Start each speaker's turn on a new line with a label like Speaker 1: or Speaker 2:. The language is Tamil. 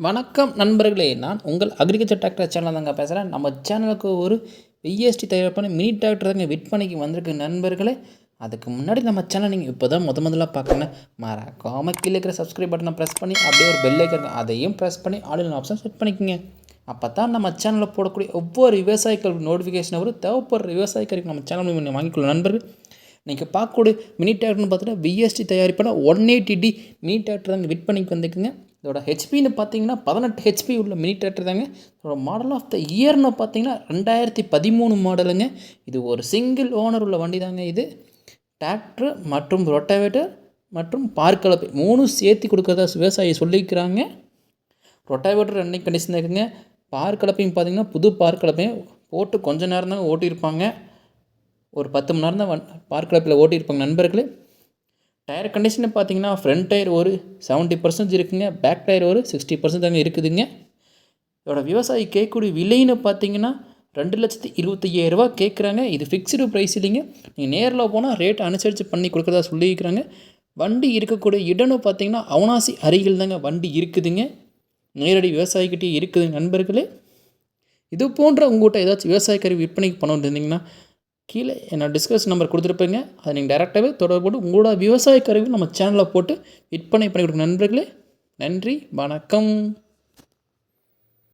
Speaker 1: வணக்கம் நண்பர்களே நான் உங்கள் அக்ரிகல்ச்சர் டிராக்டர் சேனல் தாங்க பேசுகிறேன். நம்ம சேனலுக்கு ஒரு விஎஸ்டி தயாரிப்பான மினி டிராக்டர் தாங்க விற்பனைக்கு வந்திருக்கு நண்பர்களே. அதுக்கு முன்னாடி நம்ம சேனல் நீங்கள் இப்போ தான் முத முதல்ல பார்க்கணும். மறக்காமல் கீழே இருக்கிற சப்ஸ்கிரைப் பட்டனை ப்ரெஸ் பண்ணி அப்படியே ஒரு பெல் ஐக்கன் அதையும் ப்ரெஸ் பண்ணி ஆடியோ ஆப்ஷன் செட் பண்ணிக்கோங்க. அப்போ தான் நம்ம சேனலில் போடக்கூடிய ஒவ்வொரு விவசாயிகள் நோட்டிஃபிகேஷன் வரும் தேவைப்படுற விவசாயிகளுக்கு நம்ம சேனல் நீங்கள் வாங்கிக்கொள்ள நண்பர்கள் நீங்கள் பார்க்கக்கூடிய மினி டிராக்டர்னு பார்த்தீங்கன்னா VST தயாரிப்பான one eighty D mini tractor தான் விற்பனைக்கு வந்துக்குங்க இதோட ஹெச்பின்னு பார்த்தீங்கன்னா பதினெட்டு ஹெச்பி உள்ள மினி டிராக்டர் தாங்க. இதோட மாடல் ஆஃப் த இயர்னு பார்த்தீங்கன்னா ரெண்டாயிரத்தி பதிமூணு மாடலுங்க இது ஒரு சிங்கிள் ஓனர் உள்ள வண்டி தாங்க இது. டிராக்டர் மற்றும் ரொட்டவேட்டர் மற்றும் பார்க்கலப்பை மூணும் சேர்த்து கொடுக்குறதா விவசாயி சொல்லிக்கிறாங்க. ரொட்டாவேட்டர் ரன்னிங் கண்டிஷன் இருக்குங்க. பார்க்கலப்பையும் பார்த்திங்கன்னா பார்த்தீங்கன்னா புது பார்க்கலப்பையும் போட்டு கொஞ்ச நேரம் தாங்க ஓட்டியிருப்பாங்க. ஒரு பத்து மணி நேரம் தான் வன் ஓட்டியிருப்பாங்க நண்பர்களே. டயர் கண்டிஷனை பார்த்தீங்கன்னா ஃப்ரண்ட் டயர் ஒரு செவன்ட்டி பர்சன்ட் இருக்குங்க பேக் டயர் ஒரு சிக்ஸ்டி பர்சன்ட் தாங்க இருக்குதுங்க. இதோட விவசாயி கேட்கக்கூடிய விலைன்னு பார்த்தீங்கன்னா ரெண்டு லட்சத்தி இருபத்தையாயிரரூபா கேட்குறாங்க. இது ஃபிக்ஸ்டு ப்ரைஸ் இல்லைங்க. நீங்கள் நேரில் போனால் ரேட் அனுசரித்து பண்ணி கொடுக்குறதா சொல்லியிருக்கிறாங்க. வண்டி இருக்கக்கூடிய இடம்னு பார்த்தீங்கன்னா அவனாசி அருகில் தாங்க வண்டி இருக்குதுங்க. நேரடி விவசாயிக்கிட்டே இருக்குதுங்க நண்பர்களே. இது போன்ற உங்கள்கிட்ட ஏதாச்சும் விவசாய கருவி விற்பனைக்கு பணம் இருந்தீங்கன்னா கீழே என்னோட டிஸ்கஸ் நம்பர் கொடுத்துருப்பேங்க. அதை நீங்கள் டேரெக்டாகவே தொடர்பு போட்டு உங்களோட விவசாய கருவி நம்ம சேனலில் போட்டு விற்பனை பண்ணி கொடுங்க நண்பர்களே நன்றி வணக்கம்.